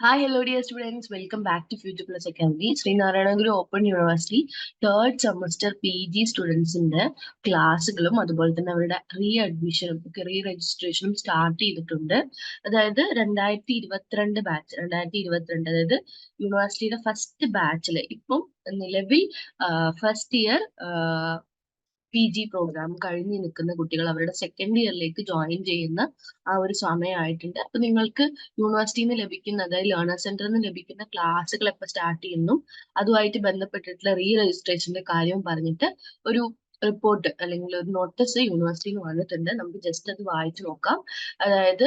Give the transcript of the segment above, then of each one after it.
Hi, hello dear students. Welcome back to Future Plus Academy. Sreenarayana Guru open university third semester P G സ്റ്റുഡൻസിന്റെ ക്ലാസ്സുകളും അതുപോലെ തന്നെ അവരുടെ re അഡ്മിഷനും re രജിസ്ട്രേഷനും start ചെയ്തിട്ടുണ്ട് അതായത് രണ്ടായിരത്തി ഇരുപത്തിരണ്ട് ബാച്ച് രണ്ടായിരത്തി ഇരുപത്തിരണ്ട് അതായത് യൂണിവേഴ്സിറ്റിയുടെ ഫസ്റ്റ് ബാച്ചിൽ ഇപ്പം നിലവിൽ first year P G program കഴിഞ്ഞ് നിൽക്കുന്ന കുട്ടികൾ അവരുടെ സെക്കൻഡ് ഇയറിലേക്ക് ജോയിൻ ചെയ്യുന്ന ആ ഒരു സമയമായിട്ടുണ്ട്. അപ്പൊ നിങ്ങൾക്ക് യൂണിവേഴ്സിറ്റിയിൽ നിന്ന് ലഭിക്കുന്ന അതായത് ലേണർ സെന്ററിൽ നിന്ന് ലഭിക്കുന്ന ക്ലാസ്സുകൾ എപ്പോൾ സ്റ്റാർട്ട് ചെയ്യുന്നു അതുമായിട്ട് ബന്ധപ്പെട്ടിട്ടുള്ള റീ രജിസ്ട്രേഷന്റെ കാര്യം പറഞ്ഞിട്ട് ഒരു റിപ്പോർട്ട് അല്ലെങ്കിൽ ഒരു നോട്ടീസ് യൂണിവേഴ്സിറ്റിയിൽ വന്നിട്ടുണ്ട്. നമുക്ക് ജസ്റ്റ് അത് വായിച്ചു നോക്കാം. അതായത്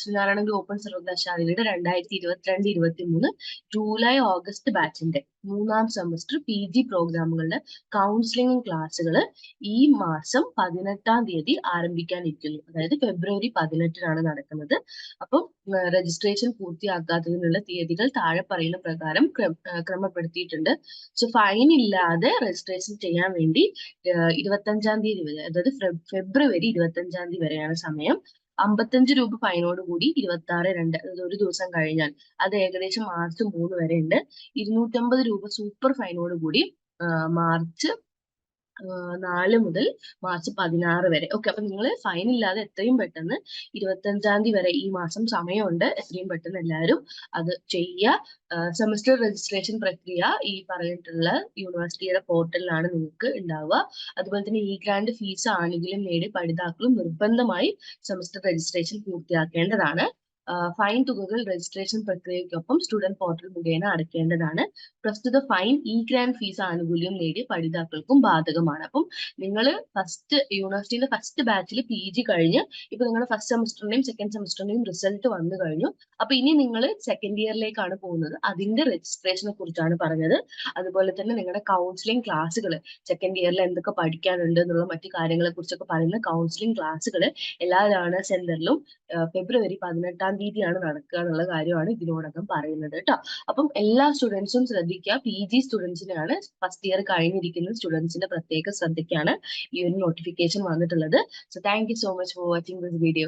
ശ്രീനാരായണ ഓപ്പൺ സർവകലാശാലയുടെ രണ്ടായിരത്തി ഇരുപത്തിരണ്ട് ഇരുപത്തി മൂന്ന് ജൂലൈ ഓഗസ്റ്റ് ബാച്ചിന്റെ മൂന്നാം സെമസ്റ്റർ പി ജി പ്രോഗ്രാമുകളുടെ കൗൺസിലിംഗ് ക്ലാസ്സുകൾ ഈ മാസം പതിനെട്ടാം തീയതി ആരംഭിക്കാനിരിക്കുന്നു. അതായത് ഫെബ്രുവരി പതിനെട്ടിനാണ് നടക്കുന്നത്. അപ്പം രജിസ്ട്രേഷൻ പൂർത്തിയാക്കാത്തതിനുള്ള തീയതികൾ താഴെ പറയുന്ന പ്രകാരം ക്രമപ്പെടുത്തിയിട്ടുണ്ട്. സോ ഫൈൻ ഇല്ലാതെ രജിസ്ട്രേഷൻ ചെയ്യാൻ വേണ്ടി ഇരുപത്തഞ്ചാം തീയതി വരെ അതായത് ഫെബ്രുവരി ഇരുപത്തഞ്ചാം തീയതി വരെയാണ് സമയം. അമ്പത്തഞ്ച് രൂപ ഫൈനോട് കൂടി ഇരുപത്തി ആറ് രണ്ട് അതായത് ഒരു ദിവസം കഴിഞ്ഞാൽ. അത് ഏകദേശം മാർച്ച് മൂന്ന് വരെ ഉണ്ട്. ഇരുന്നൂറ്റമ്പത് രൂപ സൂപ്പർ ഫൈനോട് കൂടി മാർച്ച് നാല് മുതൽ മാർച്ച് പതിനാറ് വരെ. ഓക്കെ അപ്പൊ നിങ്ങൾ ഫൈൻ ഇല്ലാതെ എത്രയും പെട്ടെന്ന് ഇരുപത്തഞ്ചാം തീയതി വരെ ഈ മാസം സമയമുണ്ട്. എത്രയും പെട്ടെന്ന് എല്ലാവരും അത് ചെയ്യുക. സെമസ്റ്റർ രജിസ്ട്രേഷൻ പ്രക്രിയ ഈ പറഞ്ഞിട്ടുള്ള യൂണിവേഴ്സിറ്റിയുടെ പോർട്ടലിലാണ് നിങ്ങൾക്ക് ഉണ്ടാവുക. അതുപോലെ തന്നെ ഈ ഗ്രാൻഡ് ഫീസ് ആണെങ്കിലും നേടി പഠിതാക്കളും നിർബന്ധമായി സെമസ്റ്റർ രജിസ്ട്രേഷൻ പൂർത്തിയാക്കേണ്ടതാണ്. ഫൈൻ തുകകൾ രജിസ്ട്രേഷൻ പ്രക്രിയയ്ക്കൊപ്പം സ്റ്റുഡന്റ് പോർട്ടൽ മുഖേന അടയ്ക്കേണ്ടതാണ്. പ്രസ്തുത ഫൈൻ ഇ ഗ്രാൻഡ് ഫീസ് ആനുകൂല്യം നേടിയ പഠിതാക്കൾക്കും ബാധകമാണ്. അപ്പം നിങ്ങൾ ഫസ്റ്റ് യൂണിവേഴ്സിറ്റിയിലെ ഫസ്റ്റ് ബാച്ചിൽ പി ജി കഴിഞ്ഞ് ഇപ്പൊ നിങ്ങളുടെ ഫസ്റ്റ് സെമസ്റ്ററിന്റെയും സെക്കൻഡ് സെമസ്റ്ററിന്റെയും റിസൾട്ട് വന്നു കഴിഞ്ഞു. അപ്പൊ ഇനി നിങ്ങൾ സെക്കൻഡ് ഇയറിലേക്കാണ് പോകുന്നത്. അതിന്റെ രജിസ്ട്രേഷനെ കുറിച്ചാണ് പറഞ്ഞത്. അതുപോലെ തന്നെ നിങ്ങളുടെ കൗൺസിലിംഗ് ക്ലാസ്സുകൾ സെക്കൻഡ് ഇയറിൽ എന്തൊക്കെ പഠിക്കാനുണ്ട് എന്നുള്ള മറ്റു കാര്യങ്ങളെ കുറിച്ചൊക്കെ പറയുന്ന കൗൺസിലിംഗ് ക്ലാസ്സുകൾ എല്ലാ ലേണേഴ്സ് സെന്ററിലും ഫെബ്രുവരി പതിനെട്ടാം തീയതിയാണ് നടക്കുക എന്നുള്ള കാര്യമാണ് ഇതിനോടകം പറയുന്നത് കേട്ടോ. അപ്പം എല്ലാ സ്റ്റുഡൻസും ശ്രദ്ധിക്കുക. പി ജി സ്റ്റുഡൻസിനാണ് ഫസ്റ്റ് ഇയർ കഴിഞ്ഞിരിക്കുന്ന സ്റ്റുഡൻസിന്റെ പ്രത്യേക ശ്രദ്ധയ്ക്കാണ് ഈ ഒരു നോട്ടിഫിക്കേഷൻ വന്നിട്ടുള്ളത്. So thank you so much for watching this video